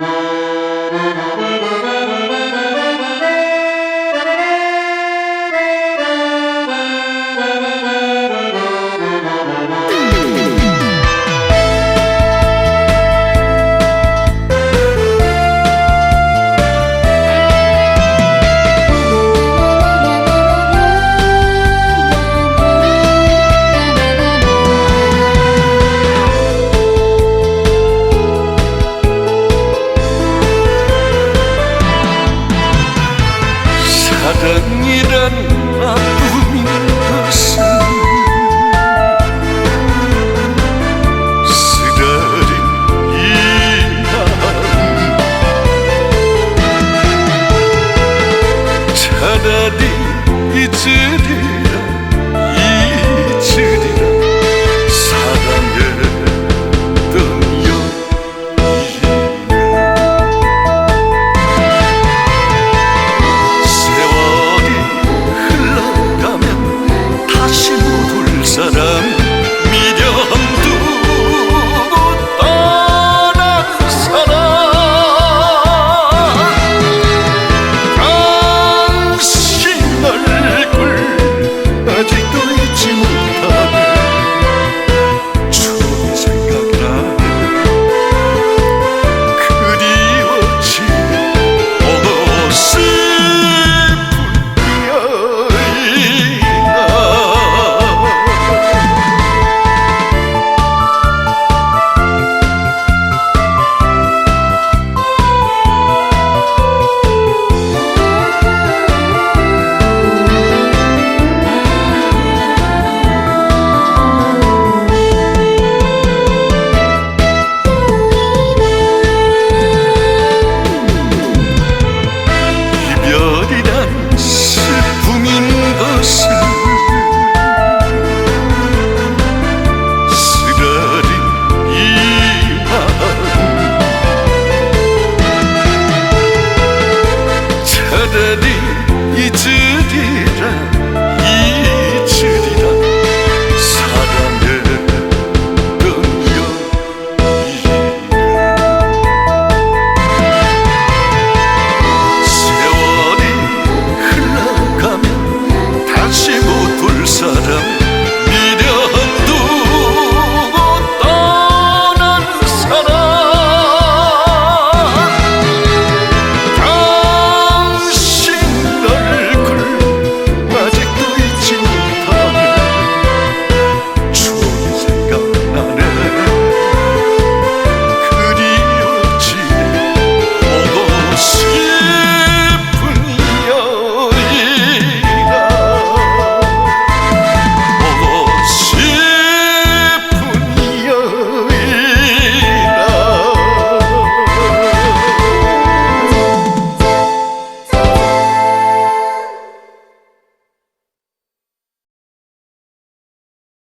아 이런 아픔인 것은 쓰라린 이 마음 차라리 잊으리. acıktım içim paixão